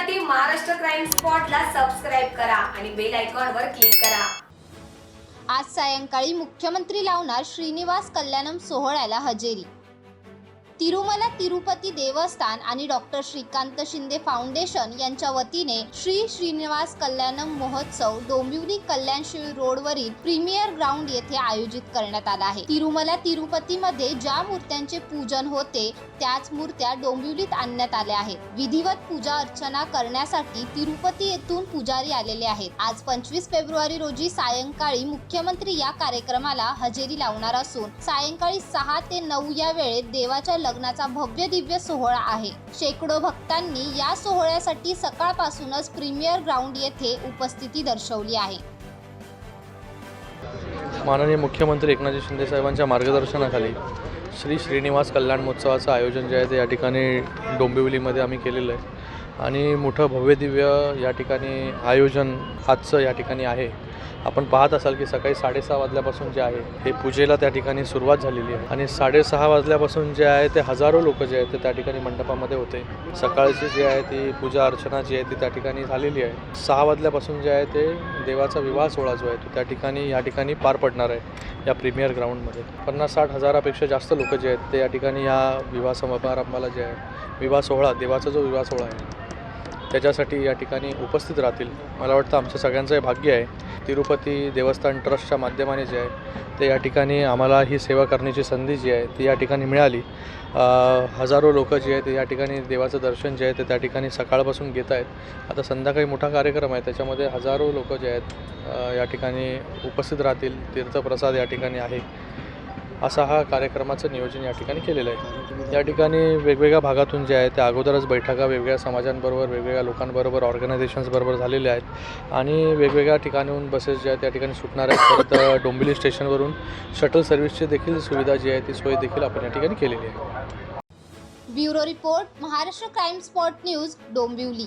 बातम्यांसाठी Maharashtra crime स्पॉटला subscribe करा आणि बेल आयकॉनवर क्लिक करा. आज सायंकाळी मुख्यमंत्री लावणार श्रीनिवास कल्याणम सोहळ्याला हजेरी तिरुमला तिरुपती देवस्थान आणि डॉक्टर श्रीकांत शिंदे फाउंडेशन यांच्या वतीने श्री श्रीनिवास कल्याणम महोत्सव डोंबिवली कल्याणशिळ रोडवरील प्रीमियर ग्राउंड येथे आयोजित करण्यात आला आहे. तिरुमला तिरुपतीमध्ये ज्या मूर्त्यांचे पूजन होते त्याच मूर्त्या डोंबिवलीत आणण्यात आल्या आहेत. विधिवत पूजा अर्चना करण्यासाठी तिरुपती येथून पुजारी आलेले आहेत. आज पंचवीस फेब्रुवारी रोजी सायंकाळी मुख्यमंत्री या कार्यक्रमाला हजेरी लावणार असून सायंकाळी सहा ते नऊ या वेळेत देवाच्या लग्नाचा भव्य दिव्य सोहळा आहे. शेकडो भक्तांनी या सोहळ्यासाठी सकाळपासूनच प्रीमियर ग्राउंड येथे उपस्थिती दर्शवली आहे. माननीय मुख्यमंत्री एकनाथजी शिंदे साहेबांच्या मार्गदर्शनाखाली श्री श्रीनिवास कल्याण महोत्सवाचं आयोजन जे आहे ते या ठिकाणी डोंबिवलीमध्ये आम्ही केलेलं आहे. आणि मोठं भव्यदिव्य या ठिकाणी आयोजन आजचं या ठिकाणी आहे. आपण पाहत असाल की सकाळी साडेसहा वाजल्यापासून जे आहे हे पूजेला त्या ठिकाणी सुरुवात झालेली आहे. आणि साडेसहा वाजल्यापासून जे आहे ते हजारो लोक जे आहेत ते त्या ठिकाणी मंडपामध्ये होते. सकाळची जी आहे ती पूजा अर्चना जी आहे ती त्या ठिकाणी झालेली आहे. सहा वाजल्यापासून जे आहे ते देवाचा विवाह सोहळा जो आहे तो त्या ठिकाणी या ठिकाणी पार पडणार आहे या प्रीमियर ग्राउंडमध्ये. पन्नास साठ हजारापेक्षा जास्त लोक जे आहेत ते या ठिकाणी या विवाह समारंभाला जे आहे विवाह सोहळा देवाचा जो विवाह सोहळा आहे त्याच्यासाठी या ठिकाणी उपस्थित राहतील. मला वाटतं आमचं सगळ्यांचं हे भाग्य आहे. तिरुपती देवस्थान ट्रस्टच्या माध्यमाने जे आहे ते या ठिकाणी आम्हाला ही सेवा करण्याची संधी जी आहे ती या ठिकाणी मिळाली. हजारो लोक जी आहेत ते या ठिकाणी देवाचं दर्शन जे आहे ते त्या ठिकाणी सकाळपासून घेत आहेत. आता संध्याकाळी मोठा कार्यक्रम आहे त्याच्यामध्ये हजारो लोक जे आहेत या ठिकाणी उपस्थित राहतील. तीर्थप्रसाद या ठिकाणी आहे. असा हा कार्यक्रमाचं नियोजन या ठिकाणी केलेलं आहे. या ठिकाणी वेगवेगळ्या भागातून जे आहे त्या अगोदरच बैठका वेगवेगळ्या समाजांबरोबर वेगवेगळ्या लोकांबरोबर ऑर्गनायझेशन्सबरोबर झालेल्या आहेत. आणि वेगवेगळ्या ठिकाणीहून बसेस ज्या आहेत त्या ठिकाणी सुटणार आहेत. परत डोंबिवली स्टेशनवरून शटल सर्व्हिसची देखील सुविधा जी आहे ती सोय देखील आपण या ठिकाणी केलेली आहे. Bureau report Maharashtra crime spot news Dombivli.